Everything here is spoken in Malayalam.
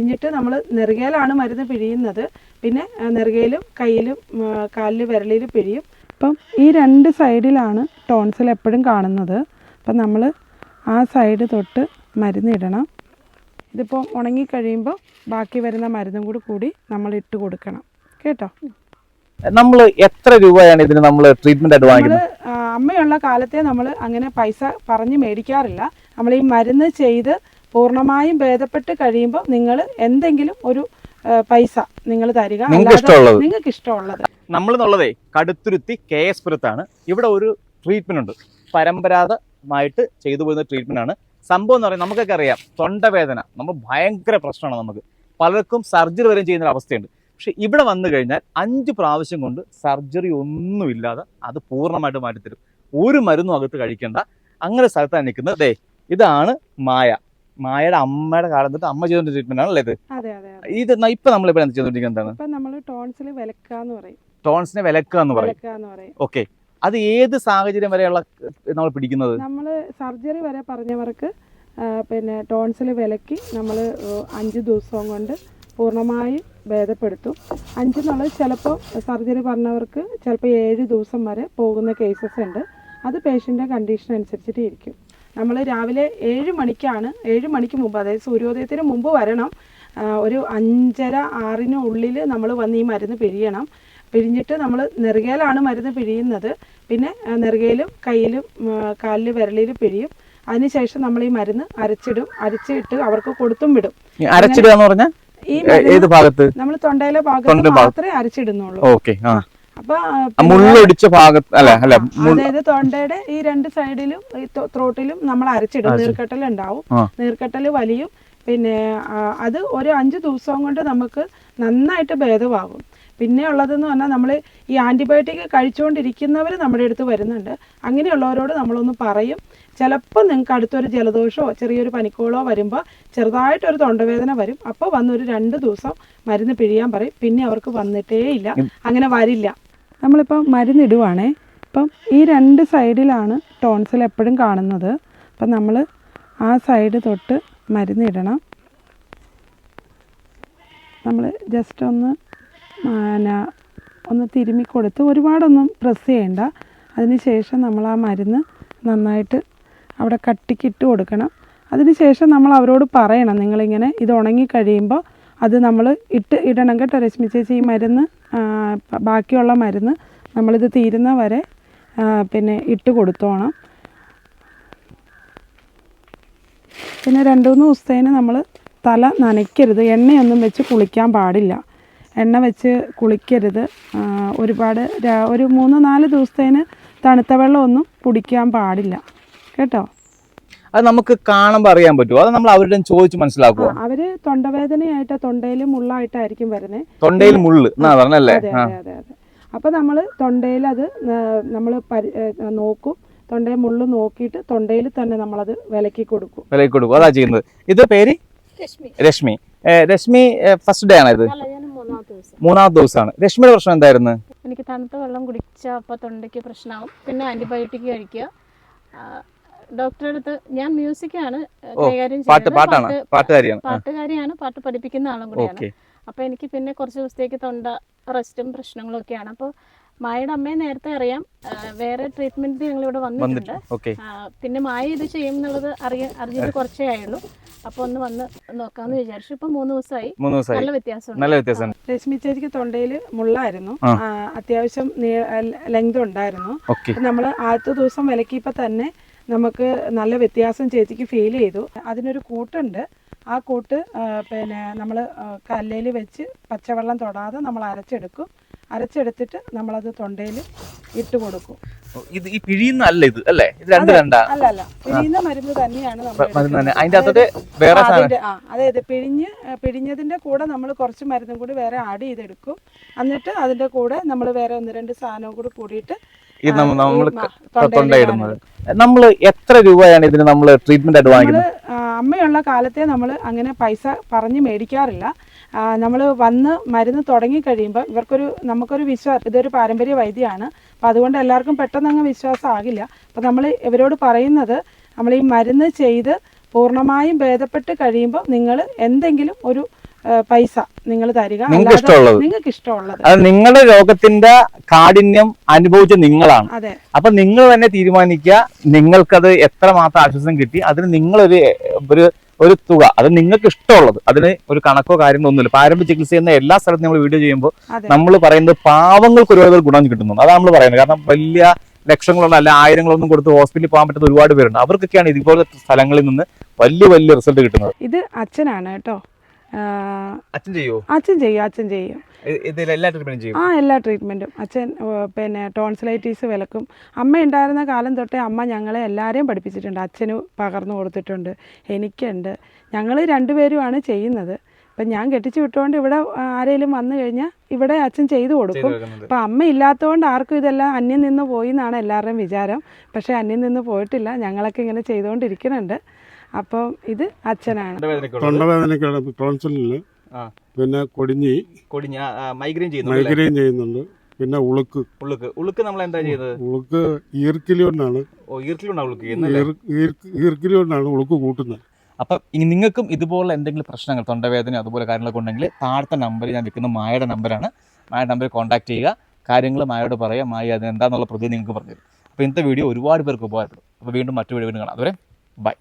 പിഴിഞ്ഞിട്ട് നമ്മൾ നെറുകയിലാണ് മരുന്ന് പിഴിയുന്നത്. പിന്നെ നെറുകയിലും കയ്യിലും കാലിൽ വിരളിലും പിഴിയും. അപ്പം ഈ രണ്ട് സൈഡിലാണ് ടോൺസിൽ എപ്പോഴും കാണുന്നത്. അപ്പം നമ്മൾ ആ സൈഡ് തൊട്ട് മരുന്ന് ഇടണം. ഇതിപ്പോൾ ഉണങ്ങിക്കഴിയുമ്പോൾ ബാക്കി വരുന്ന മരുന്നും കൂടി കൂടി നമ്മൾ ഇട്ട് കൊടുക്കണം. കേട്ടോ? നമ്മൾ എത്ര രൂപയാണ് ഇതിന് നമ്മൾ ട്രീറ്റ്മെന്റ് ആയിട്ട് വാങ്ങിക്കുന്നത്? അമ്മയുള്ള കാലത്തെ നമ്മൾ അങ്ങനെ പൈസ പറഞ്ഞ് മേടിക്കാറില്ല. നമ്മൾ ഈ മരുന്ന് ചെയ്ത് പൂർണമായും ഭേദപ്പെട്ട് കഴിയുമ്പോൾ നിങ്ങൾ എന്തെങ്കിലും ഒരു പൈസ നിങ്ങൾ തരിക. നിങ്ങൾക്ക് ഇഷ്ടമുള്ളത്. നിങ്ങൾക്ക് ഇഷ്ടമുള്ളത്. നമ്മൾ എന്നുള്ളതേ കടുത്തുരുത്തി കെ എസ് പുരത്താണ്. ഇവിടെ ഒരു ട്രീറ്റ്മെന്റ് ഉണ്ട്. പരമ്പരാഗതമായിട്ട് ചെയ്തു പോകുന്ന ട്രീറ്റ്മെന്റ് ആണ്. സംഭവം എന്ന് പറയുന്നത് നമുക്കൊക്കെ അറിയാം. തൊണ്ടവേദന. നമ്മൾ ഭയങ്കര പ്രശ്നമാണ് നമുക്ക്. പലർക്കും സർജറി വരെയും ചെയ്യുന്ന ഒരു അവസ്ഥയുണ്ട്. പക്ഷെ ഇവിടെ വന്നു കഴിഞ്ഞാൽ അഞ്ച് പ്രാവശ്യം കൊണ്ട് സർജറി ഒന്നുമില്ലാതെ അത് പൂർണമായിട്ട് മാറ്റിത്തരും. ഒരു മരുന്നും അകത്ത് കഴിക്കേണ്ട. അങ്ങനെ സ്ഥലത്താണ് നിൽക്കുന്നത്. ദേ ഇതാണ് മായ. മായയുടെ അമ്മയുടെ കാലം തൊട്ട് അമ്മ ചെയ്തോണ്ട് ട്രീറ്റ്മെന്റ് ആണല്ലേ ഇത്? ഇത് ഇപ്പൊ നമ്മൾ എന്താണ്? ഇപ്പൊ നമ്മൾ ടോൺസിൽ വിലക്കാന്ന് പറയും. ടോൺസിനെ വിലക്കുക എന്ന് പറയും. പറയും. ഓക്കെ. അത് ഏത് സാഹചര്യം വരെയുള്ള നമ്മൾ പിടിക്കുന്നത്? നമ്മൾ സർജറി വരെ പറഞ്ഞവർക്ക് പിന്നെ ടോൺസിൽ വിലക്കി നമ്മൾ അഞ്ച് ദിവസം കൊണ്ട് പൂർണമായി ഭേദപ്പെടുത്തും. അഞ്ചെന്നുള്ളത് ചിലപ്പോൾ സർജറി പറഞ്ഞവർക്ക് ചിലപ്പോൾ ഏഴ് ദിവസം വരെ പോകുന്ന കേസസ് ഉണ്ട്. അത് പേഷ്യന്റെ കണ്ടീഷൻ അനുസരിച്ചിട്ട് ഇരിക്കും. നമ്മൾ രാവിലെ ഏഴ് മണിക്കാണ് ഏഴ് മണിക്ക് മുമ്പ് അതായത് സൂര്യോദയത്തിന് മുമ്പ് വരണം. ഒരു അഞ്ചര ആറിന് ഉള്ളിൽ നമ്മൾ വന്ന് ഈ മരുന്ന് പിഴിയണം. പിഴിഞ്ഞിട്ട് നമ്മൾ നെറുകയിലാണ് മരുന്ന് പിഴിയുന്നത്. പിന്നെ നെറുകയിലും കയ്യിലും കാലിലും വിരലിലും പിഴിയും. അതിനുശേഷം നമ്മൾ ഈ മരുന്ന് അരച്ചിടും. അരച്ചിട്ട് അവർക്ക് കൊടുത്തും വിടും. അരച്ചിടുക എന്ന് പറഞ്ഞാൽ ഈ ഏത് ഭാഗത്ത്? നമ്മൾ തൊണ്ടയിലെ ഭാഗത്ത്. മാത്രമേ അരച്ചിടുന്നുള്ളൂ. ഓക്കെ മുള്ളൊടിച്ച ഭാഗത്ത് അല്ലെ അല്ലെ അതായത് തൊണ്ടയുടെ ഈ രണ്ട് സൈഡിലും ഈ ത്രോട്ടിലും നമ്മൾ അരച്ചിടും. നീർക്കട്ടൽ ഉണ്ടാവും നീർക്കട്ടൽ വലിയും പിന്നെ അത് ഒരു അഞ്ച് ദിവസം കൊണ്ട് നമുക്ക് നന്നായിട്ട് ഭേദമാകും. പിന്നെ ഉള്ളതെന്ന് പറഞ്ഞാൽ നമ്മൾ ഈ ആന്റിബയോട്ടിക് കഴിച്ചുകൊണ്ടിരിക്കുന്നവർ നമ്മുടെ അടുത്ത് വരുന്നുണ്ട്. അങ്ങനെയുള്ളവരോട് നമ്മളൊന്ന് പറയും. ചിലപ്പോൾ നിങ്ങൾക്ക് അടുത്തൊരു ജലദോഷമോ ചെറിയൊരു പനിക്കോളോ വരുമ്പോൾ ചെറുതായിട്ടൊരു തൊണ്ടവേദന വരും. അപ്പോൾ വന്നൊരു രണ്ട് ദിവസം മരുന്ന് പിഴിയാൻ പറയും. പിന്നെ അവർക്ക് വന്നിട്ടേ ഇല്ല അങ്ങനെ വരില്ല. നമ്മളിപ്പോൾ മരുന്നിടുവാണേ. അപ്പം ഈ രണ്ട് സൈഡിലാണ് ടോൺസിൽ എപ്പോഴും കാണുന്നത്. അപ്പം നമ്മൾ ആ സൈഡ് തൊട്ട് മരുന്നിടണം. നമ്മൾ ജസ്റ്റ് ഒന്ന് പിന്നെ ഒന്ന് തിരുമ്മി കൊടുത്ത് ഒരുപാടൊന്നും പ്രസ് ചെയ്യേണ്ട. അതിന് ശേഷം നമ്മൾ ആ മരുന്ന് നന്നായിട്ട് അവിടെ കട്ടിക്കിട്ട് കൊടുക്കണം. അതിന് ശേഷം നമ്മൾ അവരോട് പറയണം. നിങ്ങളിങ്ങനെ ഇത് ഉണങ്ങി കഴിയുമ്പോൾ അത് നമ്മൾ ഇട്ട് ഇടണം കേട്ടോ രശ്മി ചേച്ചി ഈ മരുന്ന് ബാക്കിയുള്ള മരുന്ന് നമ്മളിത് തീരുന്ന വരെ പിന്നെ ഇട്ട് കൊടുത്തോണം. പിന്നെ രണ്ട് മൂന്ന് ദിവസത്തേന് നമ്മൾ തല നനയ്ക്കരുത് എണ്ണയൊന്നും വെച്ച് കുളിക്കാൻ പാടില്ല. എണ്ണ വെച്ച് കുളിക്കരുത് ഒരുപാട് ഒരു മൂന്ന് നാല് ദിവസത്തേന് തണുത്ത വെള്ളമൊന്നും കുടിക്കാൻ പാടില്ല. കേട്ടോ? അത് നമുക്ക് കാണുമ്പോൾ അറിയാൻ പറ്റുമോ അത് നമ്മൾ അവരുടെ ചോദിച്ച് മനസ്സിലാക്കുക അവർ തൊണ്ടവേദനയായിട്ട് തൊണ്ടയിൽ മുള്ളായിട്ടായിരിക്കും വരുന്നത് തൊണ്ടയിൽ മുള്ള് എന്നാ പറഞ്ഞല്ലേ? അതെ അതെ അതെ അതെ. അപ്പൊ നമ്മൾ തൊണ്ടയിൽ അത് നമ്മൾ നോക്കും. തൊണ്ടയിൽ മുള്ളു നോക്കിയിട്ട് തൊണ്ടയിൽ തന്നെ നമ്മളത് വിലക്കി കൊടുക്കും. വിലക്കി കൊടുക്കും. അതാ ചെയ്യുന്നത്. ഇത് പേര്? രശ്മി. രശ്മി. രശ്മി ഫസ്റ്റ് ഡേ ആണ് ഇത് അല്ല ഞാൻ മൂന്നാമത്തെ ദിവസം. മൂന്നാമത്തെ ദിവസമാണ്. രശ്മിയുടെ പ്രശ്നം എന്തായിരുന്നു? എനിക്ക് തണുത്ത വെള്ളം കുടിച്ചാൽ അപ്പോൾ തൊണ്ടയ്ക്ക് പ്രശ്നമാവും. പിന്നെ ആന്റിബയോട്ടിക് കഴിക്കുക. ഡോക്ടറെ അടുത്ത് ഞാൻ മ്യൂസിക്കാണ് കൈകാര്യം പാട്ട് പാട്ടാണ് പാട്ട് പാട്ടുകാരിയാണ്. പാട്ടുകാരിയാണ് പാട്ട് പഠിപ്പിക്കുന്ന ആളും കൂടിയാണ്. അപ്പൊ അപ്പോൾ എനിക്ക് പിന്നെ കുറച്ച് ദിവസത്തേക്ക് തൊണ്ട റെസ്റ്റും പ്രശ്നങ്ങളും ഒക്കെയാണ് അപ്പോൾ മായയുടെ അമ്മയെ നേരത്തെ അറിയാം വേറെ ട്രീറ്റ്മെന്റ് ഞങ്ങൾ ഇവിടെ വന്നിട്ടുണ്ട്. പിന്നെ മായ ഇത് ചെയ്യും എന്നുള്ളത് അറിയ അറിഞ്ഞിട്ട് കുറച്ചേ ആയുള്ളൂ. അപ്പൊ ഒന്ന് വന്ന് നോക്കാന്ന് വിചാരിച്ചു. ഇപ്പൊ മൂന്ന് ദിവസമായി. മൂന്ന് ദിവസമായി. നല്ല വ്യത്യാസം നല്ല വ്യത്യാസം രശ്മി ചേച്ചിക്ക് തൊണ്ടയിൽ മുള്ളായിരുന്നു. അത്യാവശ്യം ലെങ്ത് ഉണ്ടായിരുന്നു. നമ്മൾ ആദ്യത്തെ ദിവസം വിലക്കിയപ്പോ തന്നെ നമുക്ക് നല്ല വ്യത്യാസം ചേച്ചിക്ക് ഫീൽ ചെയ്തു. അതിനൊരു കൂട്ടുണ്ട്. ആ കൂട്ട് പിന്നെ നമ്മൾ കല്ലയിൽ വെച്ച് പച്ചവെള്ളം തൊടാതെ നമ്മൾ അരച്ചെടുക്കും. അരച്ചെടുത്തിട്ട് നമ്മളത് തൊണ്ടയിൽ ഇട്ട് കൊടുക്കും. ഇത് ഈ പിഴിയുന്ന അല്ല ഇത് അല്ലേ? ഇത് രണ്ട് രണ്ടാ? അല്ല അല്ല. പിഴിയുന്ന മരുന്ന് തന്നെയാണ് നമ്മൾ അതിന്റെ അകത്തോട്ട് വേറെ അതായത് പിഴിഞ്ഞ് പിഴിഞ്ഞതിന്റെ കൂടെ നമ്മൾ കുറച്ച് മരുന്നും കൂടി വേറെ ആഡ് ചെയ്തെടുക്കും. എന്നിട്ട് അതിന്റെ കൂടെ നമ്മൾ വേറെ ഒന്ന് രണ്ട് സാധനവും കൂടി കൂടിയിട്ട് ഇത് നമ്മൾ ഈ മ- തൊണ്ടയിൽ തൊണ്ട ഇടുന്നത് ഇടാനാണ്. നമ്മൾ എത്ര രൂപയാണ് ഇതിന് നമ്മൾ ട്രീറ്റ്മെന്റ് ആയിട്ട് വാങ്ങിക്കുന്നത്? അമ്മയുള്ള കാലത്തെ നമ്മൾ അങ്ങനെ പൈസ പറഞ്ഞ് മേടിക്കാറില്ല. നമ്മൾ വന്ന് മരുന്ന് തുടങ്ങി കഴിയുമ്പോൾ ഇവർക്കൊരു നമുക്കൊരു വിശ്വാസം ഇതൊരു പാരമ്പര്യ വൈദ്യമാണ് അപ്പം അതുകൊണ്ട് എല്ലാവർക്കും പെട്ടെന്ന് അങ്ങ് വിശ്വാസം ആകില്ല അപ്പം നമ്മൾ ഇവരോട് പറയുന്നത് നമ്മൾ ഈ മരുന്ന് ചെയ്ത് പൂർണമായും ഭേദപ്പെട്ട് കഴിയുമ്പോൾ നിങ്ങൾ എന്തെങ്കിലും ഒരു പൈസ നിങ്ങൾ തരിക. നിങ്ങൾക്ക് ഇഷ്ടമുള്ളത്. നിങ്ങൾക്ക് ഇഷ്ടമുള്ളത്. അത് നിങ്ങളുടെ രോഗത്തിന്റെ കാഠിന്യം അനുഭവിച്ച നിങ്ങളാണ്. അതെ. അപ്പൊ നിങ്ങൾ തന്നെ തീരുമാനിക്കുക നിങ്ങൾക്കത് എത്ര മാത്രം ആശ്വാസം കിട്ടി അതിന് നിങ്ങളൊരു ഒരു ഒരു തുക. അത് നിങ്ങൾക്ക് ഇഷ്ടമുള്ളത്. അതിന് ഒരു കണക്കോ കാര്യങ്ങളോ ഒന്നുമില്ല. പാരമ്പര്യ ചികിത്സ ചെയ്യുന്ന എല്ലാ സ്ഥലത്തും നമ്മൾ വീഡിയോ ചെയ്യുമ്പോൾ നമ്മൾ പറയുന്നത് പാവങ്ങൾക്ക് ഒരുപാട് ഗുണം കിട്ടുന്നുണ്ട് അതാണ് നമ്മൾ പറയുന്നത്. കാരണം വലിയ ലക്ഷങ്ങളൊന്നും അല്ല ആയിരങ്ങളൊന്നും കൊടുത്ത് ഹോസ്പിറ്റലിൽ പോകാൻ പറ്റുന്ന ഒരുപാട് പേരുണ്ട്. അവർക്കൊക്കെയാണ് ഇതുപോലത്തെ സ്ഥലങ്ങളിൽ നിന്ന് വലിയ വലിയ റിസൾട്ട് കിട്ടുന്നത്. ഇത് അച്ഛനാണ് കേട്ടോ. അച്ഛൻ ചെയ്യോ അച്ഛൻ ചെയ്യും അച്ഛൻ ചെയ്യും. ട്രീറ്റ്മെന്റും ആ എല്ലാ ട്രീറ്റ്മെന്റും അച്ഛൻ പിന്നെ ടോൺസിലൈറ്റീസ് വിലക്കും. അമ്മ ഉണ്ടായിരുന്ന കാലം തൊട്ടേ അമ്മ ഞങ്ങളെ എല്ലാവരെയും പഠിപ്പിച്ചിട്ടുണ്ട്. അച്ഛന് പകർന്നു കൊടുത്തിട്ടുണ്ട്. എനിക്കുണ്ട്. ഞങ്ങൾ രണ്ടുപേരുമാണ് ചെയ്യുന്നത്. ഇപ്പം ഞാൻ കെട്ടിച്ചു വിട്ടുകൊണ്ട് ഇവിടെ ആരെങ്കിലും വന്നു കഴിഞ്ഞാൽ ഇവിടെ അച്ഛൻ ചെയ്തു കൊടുക്കും. അപ്പം അമ്മ ഇല്ലാത്തതുകൊണ്ട് ആർക്കും ഇതെല്ലാം അന്യം നിന്ന് പോയി എന്നാണ് എല്ലാവരുടെയും വിചാരം. പക്ഷേ അന്യം നിന്ന് പോയിട്ടില്ല. ഞങ്ങളൊക്കെ ഇങ്ങനെ ചെയ്തുകൊണ്ടിരിക്കുന്നുണ്ട്. അപ്പം ഇത് അച്ഛനാണ്. തൊണ്ടവേദനയ്ക്കാണ് ടോൺസിലിന്. പിന്നെ കൊടിഞ്ഞി കൊടിഞ്ഞ മൈഗ്രെയിൻ ചെയ്യുന്നു മൈഗ്രെയിൻ ചെയ്യുന്നുണ്ട് പിന്നെ ഉളുക്ക്. ഉളുക്ക്. ഉളുക്ക് നമ്മൾ എന്താ ചെയ്തത്? ഉളുക്ക് ഈർക്കിലി കൊണ്ടാണ് ഓ ഈർക്കിലുണ്ടാവും ഉളുക്ക് എന്നല്ലേ ഈർ- ഈർക്ക്- ഈർക്കിലി കൊണ്ടാണ് ഉളുക്ക് കൂട്ടുന്നത്. അപ്പം ഇനി നിങ്ങൾക്കും ഇതുപോലെ എന്തെങ്കിലും പ്രശ്നങ്ങൾ തൊണ്ടവേദന അതുപോലെ കാര്യങ്ങളൊക്കെ ഉണ്ടെങ്കിൽ താഴത്തെ നമ്പർ ഞാൻ വെക്കുന്ന മായയുടെ നമ്പറാണ്. മായയുടെ നമ്പർ കോൺടാക്ട് ചെയ്യുക. കാര്യങ്ങൾ മായയോട് പറയുക. മായ അത് എന്താണെന്നുള്ള പ്രതി നിങ്ങൾക്ക് പറഞ്ഞു തരും. അപ്പോൾ ഇന്നത്തെ വീഡിയോ ഒരുപാട് പേർക്ക് ഉപകാരപ്പെടും. അപ്പോൾ വീണ്ടും മറ്റു വീഡിയോ കാണാം. അതുവരെ ബൈ